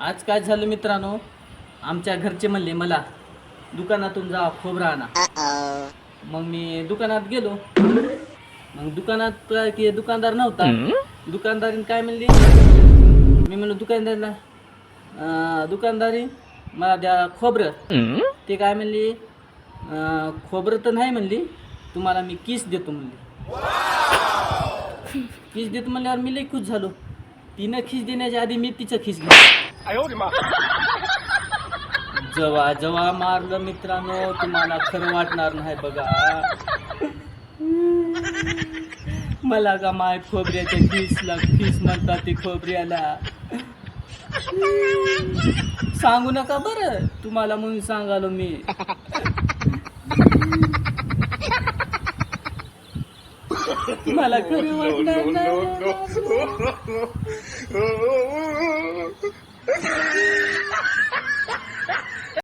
आज काय झालं मित्रांनो? आमच्या घरचे म्हणले मला दुकानातून जा खोबरा आणा. मग मी दुकानात गेलो. मग दुकानात काय की दुकानदार नव्हता. दुकानदारीने काय म्हणली? मी म्हणलो दुकानदारला "अं, दुकानदारी मला द्या खोबरं. ते काय म्हणली? "अं, खोबरं तर नाही म्हणली तुम्हाला मी किस देतो म्हणली. खिस देतो म्हणल्यावर मी लई खुश झालो. तिनं खिस देण्याच्या आधी मी तिचं खिस घेतलं. जेव्हा जेव्हा मारलं मित्रांनो तुम्हाला खरं वाटणार नाही बघा मला का माय खोबऱ्याच्या खिसला खिस म्हणतात ते खोबऱ्याला सांगू नका बरं तुम्हाला म्हणून सांगालो मी मला खरं वाटणार नाही Yeah.